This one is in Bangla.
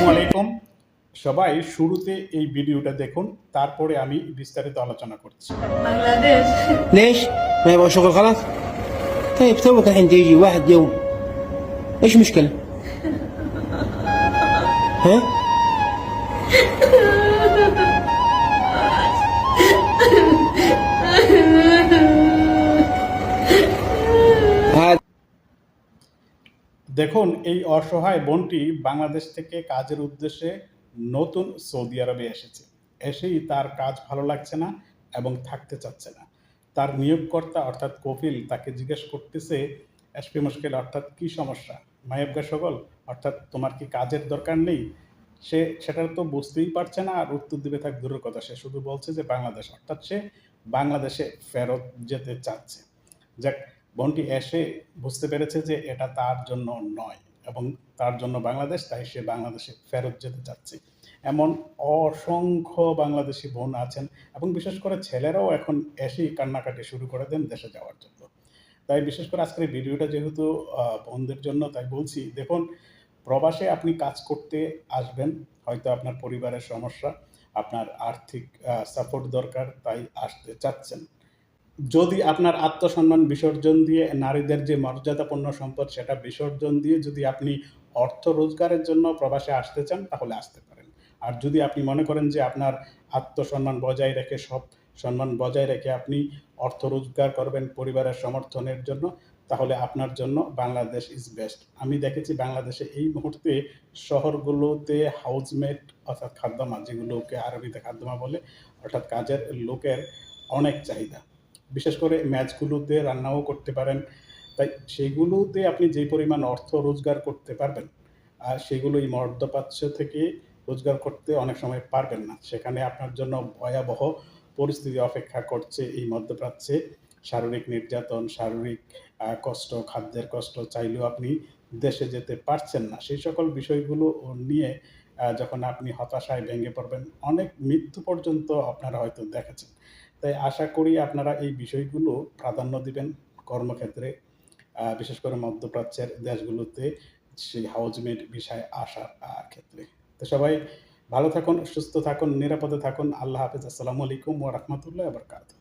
আসসালামু আলাইকুম সবাই শুরুতে এই ভিডিওটা দেখুন তারপরে আমি বিস্তারিত আলোচনা করছি বাংলাদেশ ليش؟ ما يبغى شغل خلاص؟ طيب توك الحين تيجي واحد يوم ايش مشكلة؟ ها؟ দেখুন, এই অসহায় বোনটি বাংলাদেশ থেকে কাজের উদ্দেশ্যে নতুন সৌদি আরবে এসেছে। এসেই তার কাজ ভালো লাগছে না এবং থাকতে চাচ্ছে না। তার নিয়োগকর্তা অর্থাৎ কপিল তাকে জিজ্ঞেস করতেছে, এসপি মুশকিল, অর্থাৎ কি সমস্যা? মায়েবগা সকল অর্থাৎ তোমার কি কাজের দরকার নেই? সে, সেটা তো বুঝতেই পারছে না আর উত্তর দিবে থাক দূরের কথা। সে শুধু বলছে যে বাংলাদেশ, অর্থাৎ সে বাংলাদেশে ফেরত যেতে চাচ্ছে। যাক বোনটি এসে বুঝতে পেরেছে যে এটা তার জন্য নয় এবং তার জন্য বাংলাদেশ, তাই সে বাংলাদেশে ফেরত যেতে চাচ্ছে। এমন অসংখ্য বাংলাদেশি বোন আছেন এবং বিশেষ করে ছেলেরাও এখন এসেই কান্নাকাটি শুরু করে দেন দেশে যাওয়ার জন্য। তাই বিশেষ করে আজকের ভিডিওটা যেহেতু বোনদের জন্য, তাই বলছি, দেখুন, প্রবাসে আপনি কাজ করতে আসবেন, হয়তো আপনার পরিবারের সমস্যা, আপনার আর্থিক সাপোর্ট দরকার, তাই আসতে চাচ্ছেন। যদি আপনার আত্মসম্মান বিসর্জন দিয়ে নারীদের যে মর্যাদাপূর্ণ সম্পদ সেটা বিসর্জন দিয়ে যদি আপনি অর্থ রোজগারের জন্য প্রবাসে আসতে চান, তাহলে আসতে পারেন। আর যদি আপনি মনে করেন যে আপনার আত্মসম্মান বজায় রেখে, সব সম্মান বজায় রেখে আপনি অর্থ রোজগার করবেন পরিবারের সমর্থনের জন্য, তাহলে আপনার জন্য বাংলাদেশ ইজ বেস্ট আমি দেখেছি বাংলাদেশে এই মুহূর্তে শহরগুলোতে হাউসমেট অর্থাৎ খাদ্যমা, যেগুলোকে আরবিতে খাদ্যমা বলে, অর্থাৎ কাজের লোকের অনেক চাহিদা। বিশেষ করে ম্যাচগুলোতে রান্নাও করতে পারেন। তাই সেইগুলোতে আপনি যে পরিমাণ অর্থ রোজগার করতে পারবেন, আর সেগুলো এই মধ্যপ্রাচ্য থেকে রোজগার করতে অনেক সময় পারবেন না। সেখানে আপনার জন্য ভয়াবহ পরিস্থিতি অপেক্ষা করছে এই মধ্যপ্রাচ্যে শারীরিক নির্যাতন, শারীরিক কষ্ট, খাদ্যের কষ্ট চাইলেও আপনি দেশে যেতে পারছেন না। সেই সকল বিষয়গুলো নিয়ে যখন আপনি হতাশায় ভেঙে পড়বেন, অনেক মৃত্যু পর্যন্ত আপনারা হয়তো দেখেছেন। তাই আশা করি আপনারা এই বিষয়গুলো প্রাধান্য দিবেন কর্মক্ষেত্রে বিশেষ করে মধ্যপ্রাচ্যের দেশগুলোতে সেই হাউজমেট বিষয়ে আসার ক্ষেত্রে। তো সবাই ভালো থাকুন, সুস্থ থাকুন, নিরাপদে থাকুন। আল্লাহ হাফিজ। আসসালামু আলাইকুম ওয়া রাহমাতুল্লাহি ওয়া বারাকাতুহু।